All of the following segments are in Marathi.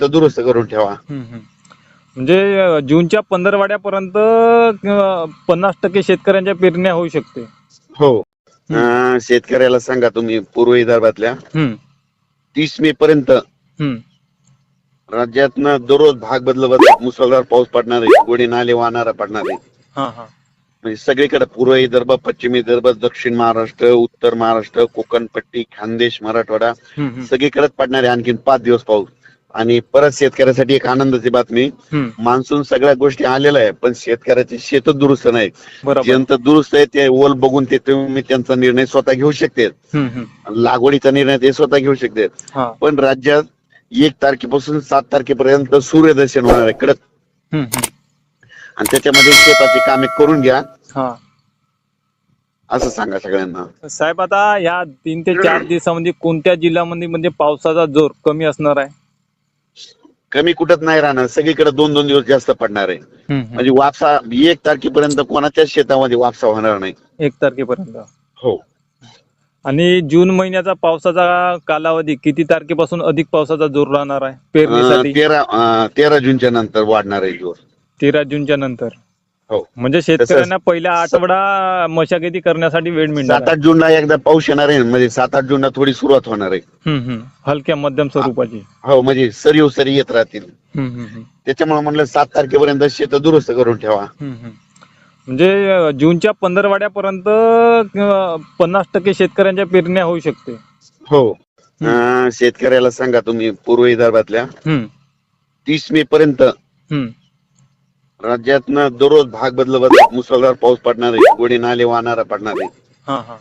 तर दुरुस्त करून ठेवा. म्हणजे जूनच्या पंधरवाड्यापर्यंत पन्नास टक्के शेतकऱ्यांच्या पेरण्या होऊ शकते. हो. अं, शेतकऱ्याला सांगा तुम्ही पूर्व विदर्भातल्या. हम्म, तीस मे पर्यंत हम्म. राज्यातनं दररोज भाग बदल बदलत मुसळधार पाऊस पडणार आहे गोडी नाले वाहणारा पडणार आहे. हा हा. म्हणजे सगळीकडे पूर्व विदर्भ पश्चिम विदर्भ दक्षिण महाराष्ट्र उत्तर महाराष्ट्र कोकण पट्टी खानदेश मराठवाडा हम्म, हम्म, सगळीकडेच पडणार आहे. आणखीन पाच दिवस पाऊस. आणि परत शेतकऱ्यासाठी एक आनंदाची बातमी. मान्सून सगळ्या गोष्टी आलेल्या आहे पण शेतकऱ्याचे शेत दुरुस्त नाही ज्यांचं दुरुस्त आहे ते ओल बघून ते तुम्ही त्यांचा निर्णय स्वतः घेऊ शकते. लागवडीचा निर्णय ते स्वतः घेऊ शकते पण राज्यात एक तारखेपासून सात तारखेपर्यंत सूर्यदर्शन होणार आहे कडक. आणि त्याच्यामध्ये शेताची कामे करून घ्या. हा. असं सांगा सगळ्यांना. साहेब आता ह्या तीन ते चार दिवसामध्ये कोणत्या जिल्ह्यामध्ये म्हणजे पावसाचा जोर कमी असणार आहे? कमी कुठत नाही राहणार. सगळीकडे दोन दोन दिवस जास्त पडणार आहे. म्हणजे वापसा एक तारखेपर्यंत कोणाच्याच शेतामध्ये वापसा होणार नाही. एक तारखेपर्यंत. हो. आणि जून महिन्याचा पावसाचा कालावधी किती तारखेपासून अधिक पावसाचा जोर राहणार आहे? पेरणीसाठी? तेरा अं, तेरा जूनच्या नंतर वाढणार आहे जोर. तेरा जूनच्या नंतर. हो म्हणजे शेतकऱ्यांना पहिला आठवडा मशागती करण्यासाठी वेळ मिळणार सात आठ जूनला एकदा पाऊस येणार आहे म्हणजे सात आठ जूनला थोडी सुरुवात होणार आहे आहे. हम्म, हम्म. हलक्या मध्यम स्वरूपाची हो म्हणजे सरी सरी येत राहतील हम्म, हम्म, हम्म. त्याच्यामुळे म्हणलं सात तारखेपर्यंत शेत दुरुस्त करून ठेवा हम्म, हम्म. म्हणजे अं, जूनच्या पंधरवाड्यापर्यंत अं, पन्नास टक्के शेतकऱ्यांच्या पेरण्या होऊ शकते हो अं, शेतकऱ्याला सांगा तुम्ही पूर्व विदर्भातल्या हम्म, तीस मे पर्यंत हम्म. राज्यातनं दररोज भाग बदल बदलत मुसळधार पाऊस पडणार आहे गोडी नाले वाहणारा पडणार. आहे हा हा.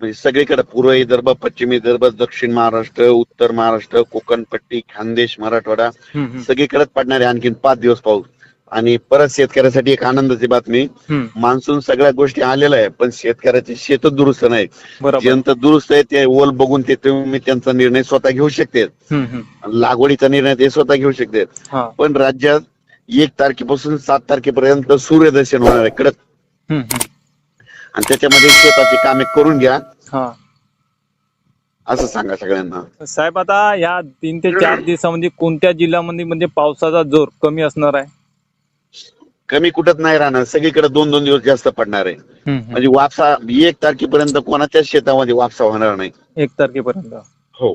म्हणजे सगळीकडे पूर्व विदर्भ पश्चिम विदर्भ दक्षिण महाराष्ट्र उत्तर महाराष्ट्र कोकण पट्टी खानदेश मराठवाडा हम्म, हम्म. सगळीकडेच पडणार आहे आणखीन पाच दिवस पाऊस. आणि परत शेतकऱ्यासाठी एक आनंदाची बातमी. हम्म. मान्सून सगळ्या गोष्टी आलेल्या आहे पण शेतकऱ्याचे शेत दुरुस्त नाही. बरोबर. ज्यांचं दुरुस्त आहे ते ओल बघून ते तुम्ही त्यांचा निर्णय स्वतः घेऊ शकते हम्म, हम्म. लागवडीचा निर्णय ते स्वतः घेऊ शकते हा. पण राज्यात एक तारखेपासून सात तारखेपर्यंत सूर्यदर्शन होणार आहे कडक. आणि त्याच्यामध्ये शेताची कामे करून घ्या. हा. असं सांगा सगळ्यांना. साहेब आता ह्या तीन ते चार दिवसामध्ये कोणत्या जिल्ह्यामध्ये म्हणजे पावसाचा जोर कमी असणार आहे? कमी कुठत नाही राहणार. सगळीकडे दोन दोन दिवस जास्त पडणार आहे. हम्म, हम्म. म्हणजे वापसा एक तारखेपर्यंत कोणाच्याच शेतामध्ये वापसा होणार नाही. एक तारखेपर्यंत. हो.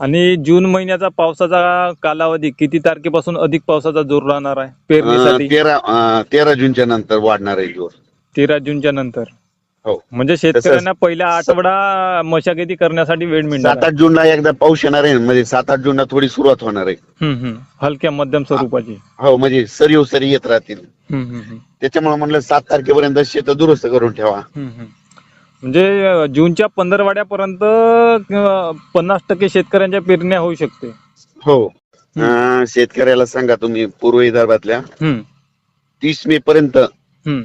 आणि जून महिन्याचा पावसाचा कालावधी किती तारखेपासून अधिक पावसाचा जोर राहणार आहे? पेरणीसाठी? तेरा अं, तेरा जूनच्या नंतर वाढणार आहे जोर. तेरा जूनच्या नंतर. हो. म्हणजे शेतकऱ्यांना पहिला आठवडा मशागती करण्यासाठी वेळ मिळणार सात आठ जूनला एकदा पाऊस येणार आहे म्हणजे सात आठ जूनला थोडी सुरुवात होणार आहे. आहे. हम्म, हम्म. हलक्या मध्यम स्वरूपाची. हो म्हणजे सरी सरी येत राहतील. हम्म, हम्म, हम्म. त्याच्यामुळे म्हणलं सात तारखेपर्यंत शेत दुरुस्त करून ठेवा. हम्म, हम्म. म्हणजे जूनच्या पंधरवाड्यापर्यंत पन्नास टक्के शेतकऱ्यांच्या पेरण्या होऊ शकते. हो. अं, शेतकऱ्याला सांगा तुम्ही पूर्व विदर्भातल्या. हम्म, तीस मे पर्यंत हम्म.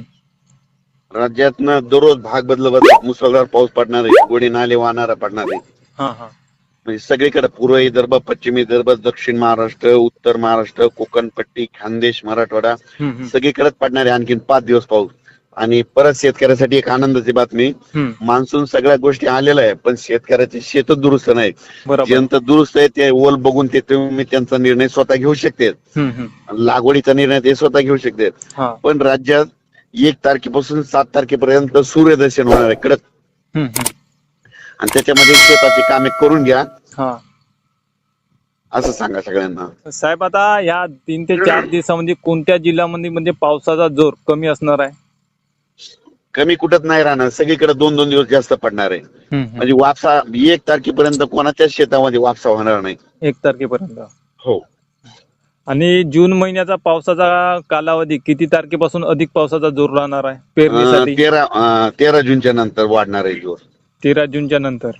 राज्यातनं दररोज भाग बदल बदलत मुसळधार पाऊस पडणार आहे गोडी नाले वाहणारा पडणार आहे. हा हा. म्हणजे सगळीकडे पूर्व विदर्भ पश्चिम विदर्भ दक्षिण महाराष्ट्र उत्तर महाराष्ट्र कोकण पट्टी खानदेश मराठवाडा हम्म, हम्म. सगळीकडेच पडणार आहे. आणखीन पाच दिवस पाऊस. आणि परत शेतकऱ्यासाठी एक आनंदाची बातमी. मान्सून सगळ्या गोष्टी आलेल्या आहे पण शेतकऱ्याचे शेत दुरुस्त नाही ज्यांचं दुरुस्त आहे ते ओल बघून ते तुम्ही त्यांचा निर्णय स्वतः घेऊ शकते. लागवडीचा निर्णय ते स्वतः घेऊ शकते पण राज्यात एक तारखेपासून सात तारखेपर्यंत सूर्यदर्शन होणार आहे कडक. आणि त्याच्यामध्ये शेताची कामे करून घ्या. असं सांगा सगळ्यांना. साहेब आता ह्या तीन ते चार दिवसामध्ये कोणत्या जिल्ह्यामध्ये म्हणजे पावसाचा जोर कमी असणार आहे? कमी कुठत नाही राहणार. सगळीकडे दोन दोन दिवस जास्त पडणार आहे. म्हणजे वापसा एक तारखेपर्यंत कोणाच्याच शेतामध्ये वापसा होणार नाही. एक तारखेपर्यंत. हो. आणि जून महिन्याचा पावसाचा कालावधी किती तारखेपासून अधिक पावसाचा जोर राहणार आहे? पेरणीसाठी? तेरा अं, तेरा जूनच्या नंतर वाढणार आहे जोर. तेरा जूनच्या नंतर.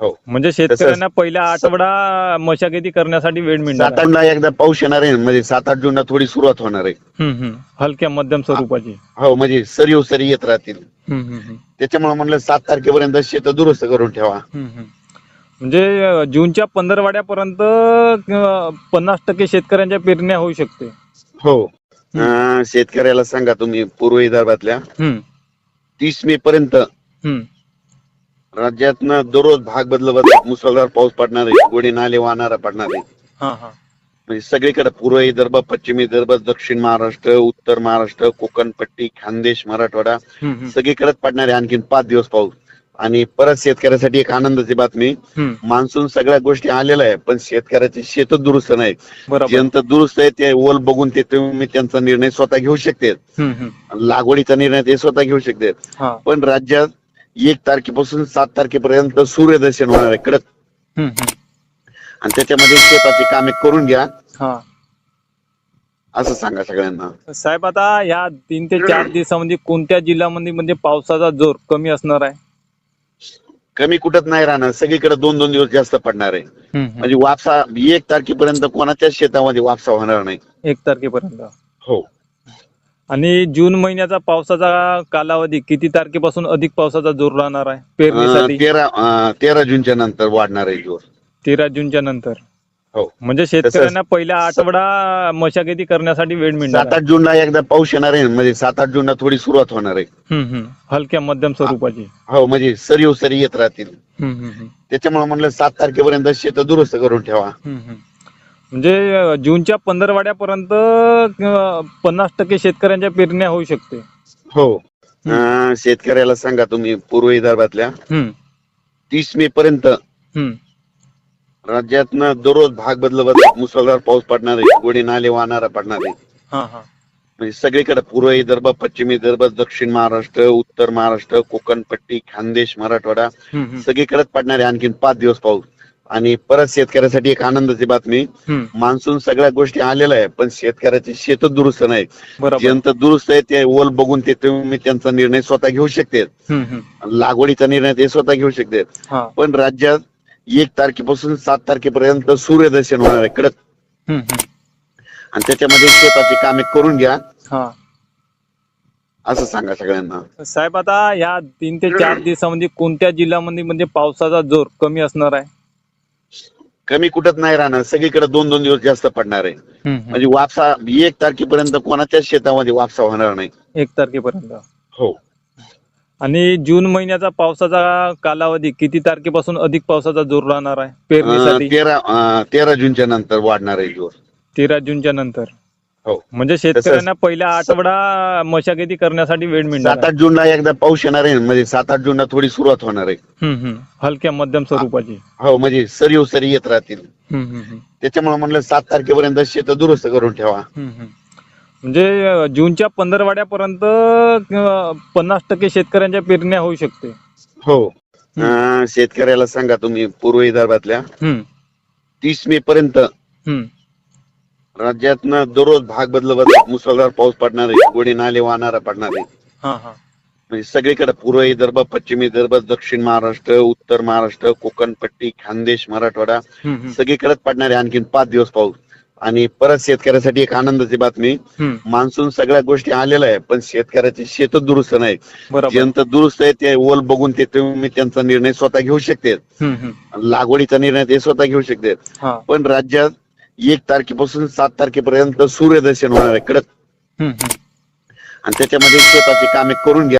हो म्हणजे शेतकऱ्यांना पहिला आठवडा मशागती करण्यासाठी वेळ मिळणार सात आहे. आठला एकदा पाऊस येणार आहे म्हणजे सात आठ जूनला थोडी सुरुवात होणार आहे हम्म, हम्म. हलक्या मध्यम स्वरूपाची हो म्हणजे सरी सरी येत राहतील हम्म, हम्म, हम्म. त्याच्यामुळे म्हणलं सात तारखेपर्यंत शेत दुरुस्त करून ठेवा हम्म, हम्म. म्हणजे अं, जूनच्या पंधरवाड्यापर्यंत अं, पन्नास टक्के शेतकऱ्यांच्या पेरण्या होऊ शकते हो अं, शेतकऱ्याला सांगा तुम्ही पूर्व विदर्भातल्या हम्म, तीस मे पर्यंत हम्म. राज्यातनं दररोज भाग बदल बदलत मुसळधार पाऊस पडणार आहे गोडी नाले वाहणारा पडणार आहे. म्हणजे सगळीकडे पूर्व विदर्भ पश्चिम विदर्भ दक्षिण महाराष्ट्र उत्तर महाराष्ट्र कोकण पट्टी खानदेश मराठवाडा सगळीकडेच पडणार आहे आणखीन पाच दिवस पाऊस. आणि परत शेतकऱ्यासाठी एक आनंदाची बातमी. मान्सून सगळ्या गोष्टी आलेल्या आहे पण शेतकऱ्याचे शेतच दुरुस्त नाही. ज्यांचं दुरुस्त आहे ते ओल बघून ते तुम्ही त्यांचा निर्णय स्वतः घेऊ शकते. लागवडीचा निर्णय ते स्वतः घेऊ शकते. पण राज्यात एक तारखेपासून सात तारखेपर्यंत सूर्यदर्शन होणार आहे कडक. आणि त्याच्यामध्ये शेताची कामे करून घ्या. हा. असं सांगा सगळ्यांना. साहेब आता या तीन ते चार दिवसामध्ये कोणत्या जिल्ह्यामध्ये म्हणजे पावसाचा जोर कमी असणार आहे? कमी कुठंच नाही राहणार. सगळीकडे दोन दोन दिवस जास्त पडणार आहे. म्हणजे वापसा एक तारखेपर्यंत कोणाच्याच शेतामध्ये वापसा होणार नाही. एक तारखेपर्यंत. हो. आणि जून महिन्याचा पावसाचा कालावधी किती तारखेपासून अधिक पावसाचा जोर राहणार आहे? पेरणीसाठी? तेरा अं, तेरा जूनच्या नंतर वाढणार आहे जोर. तेरा जूनच्या नंतर. हो. म्हणजे शेतकऱ्यांना पहिला आठवडा मशागती करण्यासाठी वेळ मिळणार सात आठ जूनला एकदा पाऊस येणार आहे म्हणजे सात आठ जूनला थोडी सुरुवात होणार आहे. आहे. हम्म, हम्म. हलक्या मध्यम स्वरूपाची. हो म्हणजे सरी सरी येत राहतील. हम्म, हम्म, हम्म. त्याच्यामुळे म्हणलं सात तारखेपर्यंत शेत दुरुस्त करून ठेवा. हम्म, हम्म. म्हणजे जूनच्या पंधरवाड्यापर्यंत पन्नास टक्के शेतकऱ्यांच्या पेरण्या होऊ शकते. हो. अं, शेतकऱ्याला सांगा तुम्ही पूर्व विदर्भातल्या. हम्म, तीस मे पर्यंत हम्म. राज्यातनं दररोज भाग बदलत बदलत मुसळधार पाऊस पडणार आहे गोडी नाले वाहणारा पडणार आहे. हा हा. म्हणजे सगळीकडे पूर्व विदर्भ पश्चिम विदर्भ दक्षिण महाराष्ट्र उत्तर महाराष्ट्र कोकण पट्टी खानदेश मराठवाडा हम्म, हम्म. सगळीकडेच पडणार आहे आणखीन पाच दिवस पाऊस. आणि परत शेतकऱ्यासाठी एक आनंदाची बातमी. मान्सून सगळ्या गोष्टी आलेल्या आहे पण शेतकऱ्याचे शेतच दुरुस्त नाही ज्यांचं दुरुस्त आहे ते ओल बघून ते तुम्ही त्यांचा निर्णय स्वतः घेऊ शकते. लागवडीचा निर्णय ते स्वतः घेऊ शकते पण राज्यात एक तारखेपासून सात तारखेपर्यंत सूर्यदर्शन होणार आहे कडक. आणि त्याच्यामध्ये शेताची कामे करून घ्या. असं सांगा सगळ्यांना. साहेब आता या तीन ते चार दिवसामध्ये कोणत्या जिल्ह्यामध्ये म्हणजे पावसाचा जोर कमी असणार आहे? कमी कुठंच नाही राहणार. सगळीकडे दोन दोन दिवस जास्त पडणार आहे. म्हणजे वापसा एक तारखेपर्यंत कोणाच्याच शेतामध्ये वापसा होणार नाही. एक तारखेपर्यंत. हो. आणि जून महिन्याचा पावसाचा कालावधी किती तारखेपासून अधिक पावसाचा जोर राहणार आहे? पेरणीसाठी? तेरा अं, तेरा जूनच्या नंतर वाढणार आहे जोर. तेरा जूनच्या नंतर. हो म्हणजे शेतकऱ्यांना पहिला आठवडा मशागती करण्यासाठी वेळ मिळणार सात आठ जूनला एकदा पाऊस येणार आहे म्हणजे सात आठ जूनला थोडी सुरुवात होणार आहे आहे. हम्म, हम्म. हलक्या मध्यम स्वरूपाची हो म्हणजे सरी सरी येत राहतील हम्म, हम्म, हम्म. त्याच्यामुळे म्हणलं सात तारखेपर्यंत शेत दुरुस्त करून ठेवा हम्म, हम्म. म्हणजे अं, जूनच्या पंधरवाड्यापर्यंत अं, पन्नास टक्के शेतकऱ्यांच्या पेरण्या होऊ शकते हो अं, शेतकऱ्याला सांगा तुम्ही पूर्व विदर्भातल्या हम्म, तीस मे पर्यंत हम्म. राज्यातनं दररोज भाग बदलत मुसळधार पाऊस पडणार आहे गोडी नाले वाहणारा पडणार. आहे हा हा. म्हणजे सगळीकडे पूर्व विदर्भ पश्चिम विदर्भ दक्षिण महाराष्ट्र उत्तर महाराष्ट्र कोकण पट्टी खानदेश मराठवाडा हम्म, हम्म. सगळीकडेच पडणार आहे आणखीन पाच दिवस पाऊस. आणि परत शेतकऱ्यासाठी एक आनंदाची बातमी हम्म. मान्सून सगळ्या गोष्टी आलेल्या आहे पण शेतकऱ्याचे शेतच दुरुस्त नाही. बरोबर. ज्यांचं दुरुस्त आहे ते ओल बघून ते तुम्ही त्यांचा निर्णय स्वतः घेऊ शकते हम्म, हम्म. लागवडीचा निर्णय ते स्वतः घेऊ शकते हा. पण राज्यात एक तारखेपासून सात तारखेपर्यंत सूर्यदर्शन होणार आहे कडक. आणि त्याच्यामध्ये शेताची कामे करून घ्या